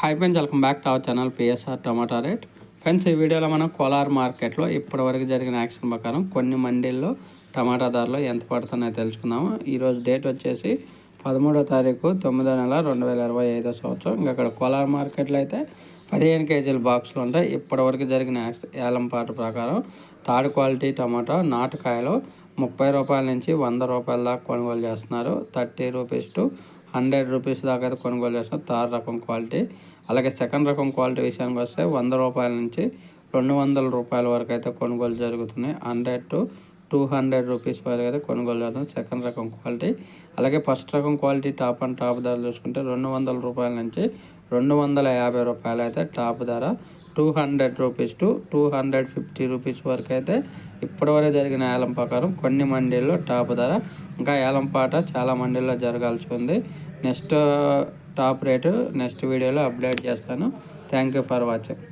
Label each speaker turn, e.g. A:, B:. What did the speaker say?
A: Hi friends welcome back to our channel PSR tomato rate friends ఈ వీడియోలో మనం కోలార్ మార్కెట్లో ఇప్పటివరకు జరిగిన యాక్షన్ ప్రకారం కొన్ని మండీల్లో టమాటా ధరలు ఎంత పడుతున్నాయో తెలుసుకుందాము. ఈరోజు డేట్ వచ్చేసి పదమూడో తారీఖు తొమ్మిదో నెల రెండు వేల ఇరవై ఐదో సంవత్సరం. ఇంకా అక్కడ కోలార్ మార్కెట్లో అయితే పదిహేను కేజీల బాక్సులు ఉంటాయి. ఇప్పటివరకు జరిగిన ఏలంపాట ప్రకారం థర్డ్ క్వాలిటీ టమాటా నాటుకాయలు ముప్పై రూపాయల నుంచి వంద రూపాయల దాకా కొనుగోలు చేస్తున్నారు. Thirty rupees to hundred rupees దాకా అయితే కొనుగోలు చేస్తాం. థర్డ్ రకం క్వాలిటీ. అలాగే సెకండ్ రకం క్వాలిటీ విషయానికి వస్తే వంద రూపాయల నుంచి రెండు వందల రూపాయల వరకు అయితే కొనుగోలు జరుగుతున్నాయి. Hundred to two hundred rupees వరకు అయితే కొనుగోలు చేస్తుంది సెకండ్ రకం క్వాలిటీ అలాగే ఫస్ట్ రకం క్వాలిటీ టాప్ అండ్ టాప్ ధర చూసుకుంటే రెండు వందల రూపాయల నుంచి రెండు వందల యాభై రూపాయలు అయితే టాప్ ధర. Two hundred rupees to two hundred fifty rupees వరకు అయితే ఇప్పటివరకు జరిగిన ఏలం ప్రకారం కొన్ని మండీల్లో టాప్ ధర. ఇంకా ఏలం పాట చాలా మండీల్లో జరగాల్సి ఉంది. నెక్స్ట్ టాప్ రేటు నెక్స్ట్ వీడియోలో అప్డేట్ చేస్తాను. Thank you for watching